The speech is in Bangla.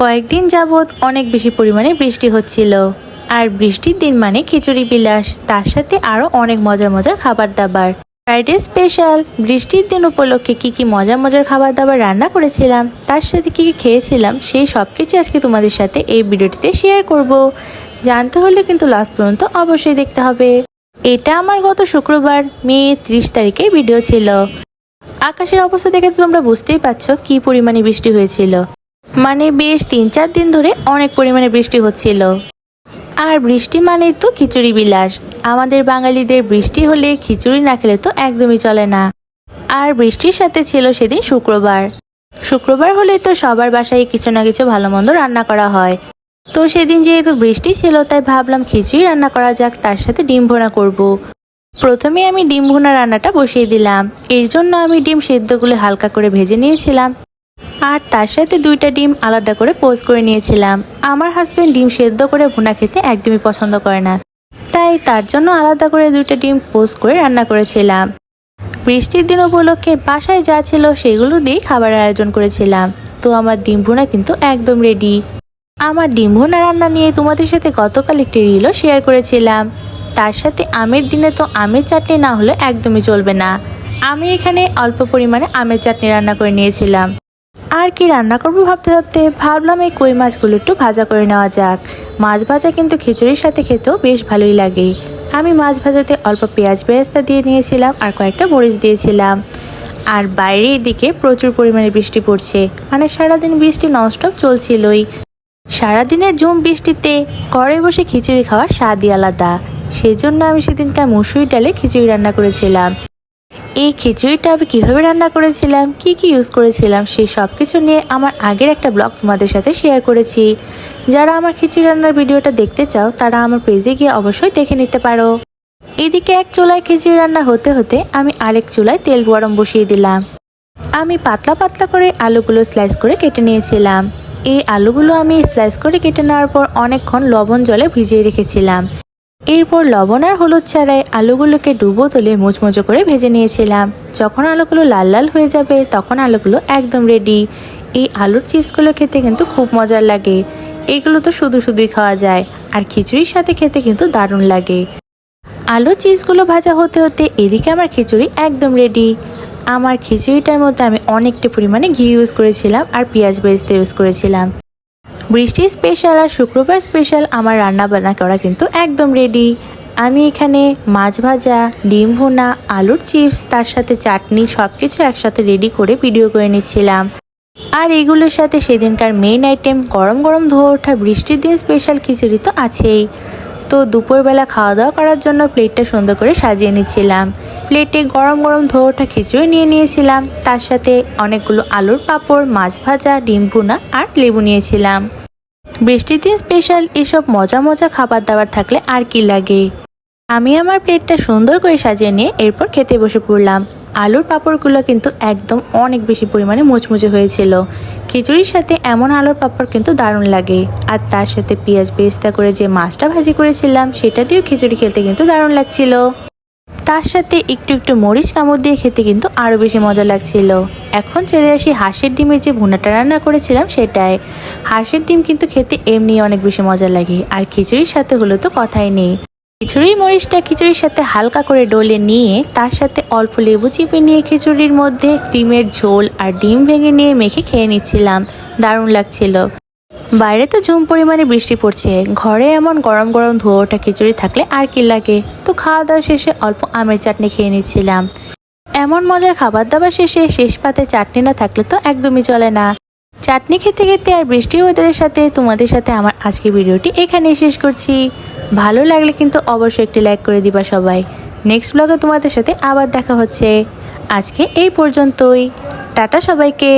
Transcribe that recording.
কয়েকদিন যাবৎ অনেক বেশি পরিমাণে বৃষ্টি হচ্ছিল। আর বৃষ্টির দিন মানে খিচুড়ি বিলাস, তার সাথে আরও অনেক মজার মজার খাবার দাবার ফ্রাইডে স্পেশাল, বৃষ্টির দিন উপলক্ষে কি কি মজার মজার খাবার দাবার রান্না করেছিলাম, তার সাথে কি কি খেয়েছিলাম, সেই সব কিছু আজকে তোমাদের সাথে এই ভিডিওটিতে শেয়ার করব। জানতে হলে কিন্তু লাস্ট পর্যন্ত অবশ্যই দেখতে হবে। এটা আমার গত শুক্রবার, মে ত্রিশ তারিখের ভিডিও ছিল। আকাশের অবস্থা দেখে তো তোমরা বুঝতেই পারছ কি পরিমাণে বৃষ্টি হয়েছিল। মানে বেশ তিন চার দিন ধরে অনেক পরিমাণে বৃষ্টি হচ্ছিল। আর বৃষ্টি মানেই তো খিচুড়ি বিলাস। আমাদের বাঙালিদের বৃষ্টি হলে খিচুড়ি না খেলে তো একদমই চলে না। আর বৃষ্টির সাথে ছিল সেদিন শুক্রবার। শুক্রবার হলে তো সবার বাসায় কিছু না কিছু ভালো মন্দ রান্না করা হয়। তো সেদিন যেহেতু বৃষ্টি ছিল, তাই ভাবলাম খিচুড়ি রান্না করা যাক, তার সাথে ডিম ভোনা করব। প্রথমে আমি ডিম ভোনা রান্নাটা বসিয়ে দিলাম। এর জন্য আমি ডিম সেদ্ধগুলো হালকা করে ভেজে নিয়েছিলাম। আর তার সাথে দুইটা ডিম আলাদা করে পোস্ট করে নিয়েছিলাম। আমার হাজবেন্ড ডিম সেদ্ধ করে ভুনা খেতে একদমই পছন্দ করে না। তাই তার জন্য আলাদা করে দুইটা ডিম পোস্ট করে রান্না করেছিলাম। বৃষ্টির দিন উপলক্ষে বাসায় যা ছিল সেগুলো দিয়ে খাবারের আয়োজন করেছিলাম। তো আমার ডিম ভুনা কিন্তু একদম রেডি আমার ডিম ভুনা রান্না নিয়ে তোমাদের সাথে গতকাল একটি রিলও শেয়ার করেছিলাম। তার সাথে আমের দিনে তো আমের চাটনি না হলে একদমই চলবে না। আমি এখানে অল্প পরিমাণে আমের চাটনি রান্না করে নিয়েছিলাম। আর কি রান্না করব ভাবতে ভাবতে ভাবলাম এই কই মাছগুলো একটু ভাজা করে নেওয়া যাক। মাছ ভাজা কিন্তু খিচুড়ির সাথে খেতেও বেশ ভালোই লাগে। আমি মাছ ভাজাতে অল্প পেঁয়াজ বেরেস্তা দিয়ে নিয়েছিলাম আর কয়েকটা মরিচ দিয়েছিলাম। আর বাইরে দিকে প্রচুর পরিমাণে বৃষ্টি পড়ছে। মানে সারাদিন বৃষ্টি ননস্টপ চলছিলই। সারাদিনের ঝুম বৃষ্টিতে ঘরে বসে খিচুড়ি খাওয়ার স্বাদই আলাদা। সেই জন্য আমি সেদিনকার মুসুরি ডালে খিচুড়ি রান্না করেছিলাম। এই খিচুড়িটা আমি কীভাবে রান্না করেছিলাম, কি কি ইউজ করেছিলাম, সেই সব কিছু নিয়ে আমার আগের একটা ব্লগ তোমাদের সাথে শেয়ার করেছি। যারা আমার খিচুড়ি রান্নার ভিডিওটা দেখতে চাও, তারা আমার পেজে গিয়ে অবশ্যই দেখে নিতে পারো। এদিকে এক চুলায় খিচুড়ি রান্না হতে হতে আমি আরেক চুলায় তেল গরম বসিয়ে দিলাম। আমি পাতলা পাতলা করে আলুগুলো স্লাইস করে কেটে নিয়েছিলাম। এই আলুগুলো আমি স্লাইস করে কেটে নেওয়ার পর অনেকক্ষণ লবণ জলে ভিজিয়ে রেখেছিলাম। এরপর লবণ আর হলুদ ছাড়াই আলুগুলোকে ডুবো তুলে মুচমুচো করে ভেজে নিয়েছিলাম। যখন আলুগুলো লাল লাল হয়ে যাবে, তখন আলুগুলো একদম রেডি এই আলুর চিপসগুলো খেতে কিন্তু খুব মজার লাগে। এগুলো তো শুধু শুধুই খাওয়া যায়, আর খিচুড়ির সাথে খেতে কিন্তু দারুণ লাগে। আলু চিপসগুলো ভাজা হতে হতে এদিকে আমার খিচুড়ি একদম রেডি আমার খিচুড়িটার মধ্যে আমি অনেকটা পরিমাণে ঘি ইউজ করেছিলাম আর পেঁয়াজ বেরেস্তা ইউজ করেছিলাম। বৃষ্টি স্পেশাল আর শুক্রবার স্পেশাল আমার রান্না বান্না করা কিন্তু একদম রেডি আমি এখানে মাছ ভাজা, ডিম ভুনা, আলুর চিপস তার সাথে চাটনি সব কিছু একসাথে রেডি করে ভিডিও করে নিচ্ছিলাম। আর এগুলোর সাথে সেদিনকার মেইন আইটেম গরম গরম ধোয়া ওঠা বৃষ্টির দিন স্পেশাল খিচুড়ি তো আছেই। তো দুপুরবেলা খাওয়া দাওয়া করার জন্য প্লেটটা সুন্দর করে সাজিয়ে নিচ্ছিলাম। প্লেটে গরম গরম ধোয়া ওঠা খিচুড়ি নিয়ে নিয়েছিলাম। তার সাথে অনেকগুলো আলুর পাঁপড়, মাছ ভাজা, ডিম ভুনা আর লেবু নিয়েছিলাম। বৃষ্টির দিন স্পেশাল এসব মজা মজা খাবার দাবার থাকলে আর কি লাগে? আমি আমার প্লেটটা সুন্দর করে সাজিয়ে নিয়ে এরপর খেতে বসে পড়লাম। আলুর পাঁপড়গুলো কিন্তু একদম অনেক বেশি পরিমাণে মুচমুচে হয়েছিল। খিচুড়ির সাথে এমন আলুর পাঁপড় কিন্তু দারুণ লাগে। আর তার সাথে পেঁয়াজ বেস্তা করে যে মাছটা ভাজি করেছিলাম, সেটা দিয়েও খিচুড়ি খেতে কিন্তু দারুণ লাগছিল। তার সাথে একটু একটু মরিচ কামড় দিয়ে খেতে কিন্তু আরও বেশি মজা লাগছিল। এখন চলে আসি হাঁসের ডিমের যে ভুনাটা রান্না করেছিলাম সেটাই। হাঁসের ডিম কিন্তু খেতে এমনি অনেক বেশি মজা লাগে। আর খিচুড়ির সাথে হলো তো কথাই নেই। খিচুড়ির মরিচটা খিচুড়ির সাথে হালকা করে ডলে নিয়ে তার সাথে অল্প লেবু চিপে নিয়ে খিচুড়ির মধ্যে ডিমের ঝোল আর ডিম ভেঙে নিয়ে মেখে খেয়ে নিচ্ছিলাম। দারুণ লাগছিল। বাইরে তো ঝুম পরিমাণে বৃষ্টি পড়ছে। ঘরে এমন গরম গরম ধোয়াটা খিচুড়ি থাকলে আর কি লাগে? তো খাওয়া দাওয়া শেষে অল্প আমের চাটনি খেয়ে নিচ্ছিলাম। এমন মজার খাবার দাবার শেষে শেষ পাতে চাটনি না থাকলে তো একদমই চলে না। চাটনি খেতে খেতে আর বৃষ্টি ওয়েদারের সাথে তোমাদের সাথে আমার আজকে ভিডিওটি এখানে শেষ করছি। ভালো লাগলে কিন্তু অবশ্যই একটি লাইক করে দিবা সবাই। নেক্সট ব্লগে তোমাদের সাথে আবার দেখা হচ্ছে। আজকে এই পর্যন্তই। টাটা সবাইকে।